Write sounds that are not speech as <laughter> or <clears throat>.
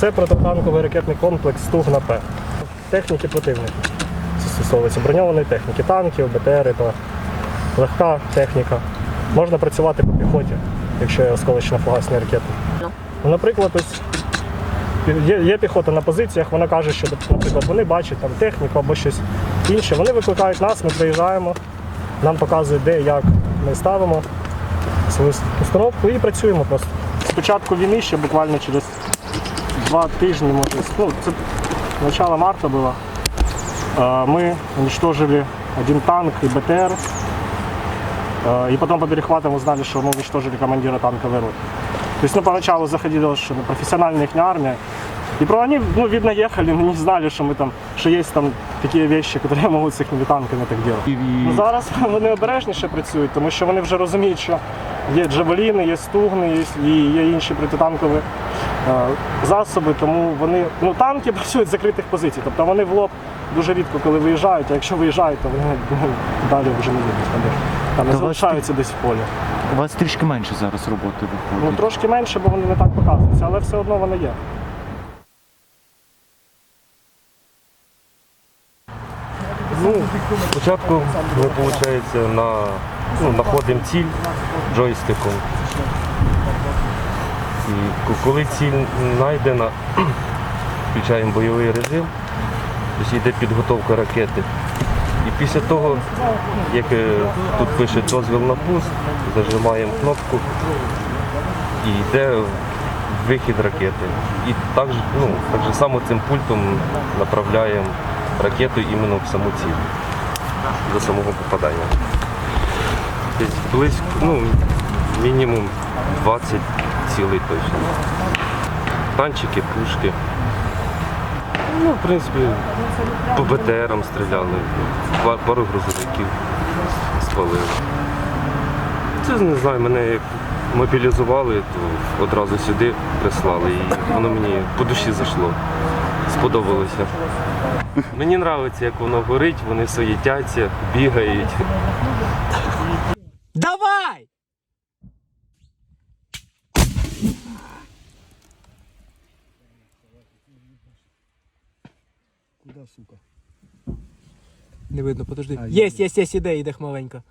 Це протитанковий ракетний комплекс Стугна П. Техніки противника. Це стосовується броньованої техніки, танків, БТРи та легка техніка. Можна працювати по піхоті, якщо є осколочно фугасні ракети. Ну, наприклад, ось є, є піхота на позиціях, вона каже, що, наприклад, вони бачать там техніку або щось інше. Вони викликають нас, ми приїжджаємо, нам показують, де, як ми ставимо свою установку і працюємо просто. З початку війни ще буквально через два тижні, може, ну, це начало марта було. Э, Мы уничтожили один танк и БТР. Э, И потом по перехватам узнали, что мы уничтожили командира танковой роты. То есть, ну, поначалу заходили, что ну, профессиональная их армия. И про они, ну, видно, ехали, но не знали, что мы там, что есть там такі вещи, які можуть з їхніми танками так робити. Ну, зараз вони обережніше працюють, тому що вони вже розуміють, що є джавеліни, є стугни, є, і є інші протитанкові е, засоби, тому вони ну, танки <laughs> працюють з закритих позицій. Тобто вони в лоб дуже рідко коли виїжджають, а якщо виїжджають, то вони ну, <laughs> далі вже не їдуть. Там, не залишаються десь в полі. У вас трішки менше зараз роботи Ну, трошки менше, бо вони не так показуються, але все одно вони є. Ну, спочатку ми, виходить, на, ну, знаходимо ціль джойстиком. І коли ціль знайдена, включаємо <clears throat> бойовий режим, тобто йде підготовка ракети. І після того, як е, тут пише дозвіл на пуск, зажимаємо кнопку і йде вихід ракети. І так, ну, так же само цим пультом направляємо ракету іменно в саму ціль до самого попадання. Десь близько, ну, мінімум 20 цілей точно. Танчики, пушки. Ну, в принципі, по БТРам стріляли, пару грузовиків спалили. Це не знаю, мене як мобілізували, то одразу сюди прислали і воно мені по душі зайшло. Сподобалося. Мені подобається, як воно горить, вони суєтяться, бігають. Не видно, подожди. Єсть, є, єсть, іде, іде хмаленька.